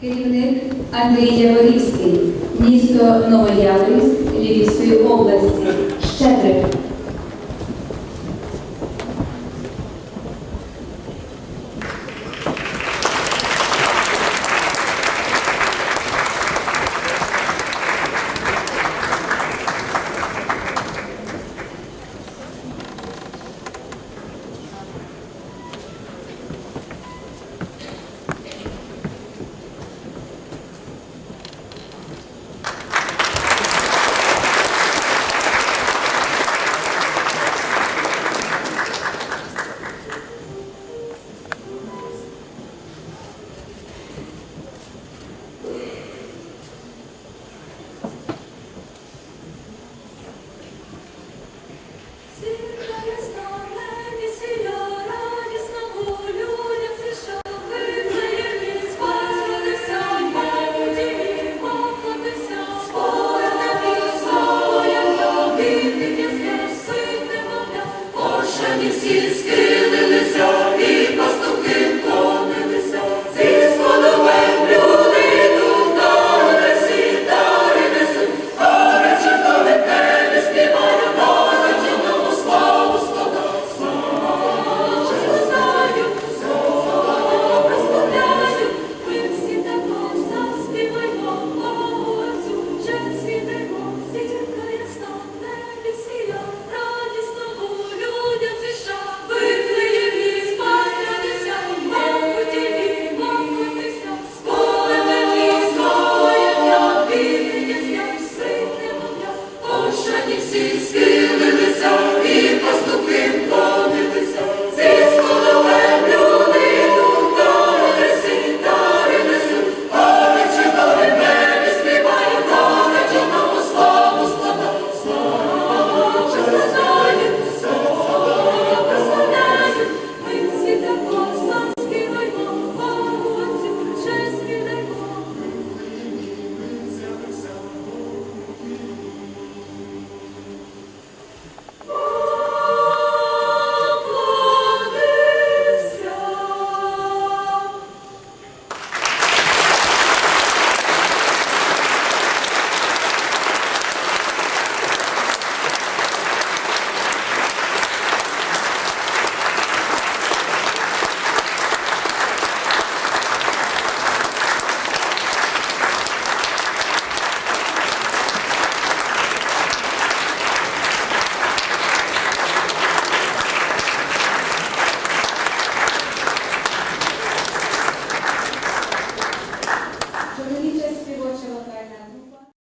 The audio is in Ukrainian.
Керівник Андрій Яворівський, місто Новояворівськ Львівської області. Щедрик. Сільський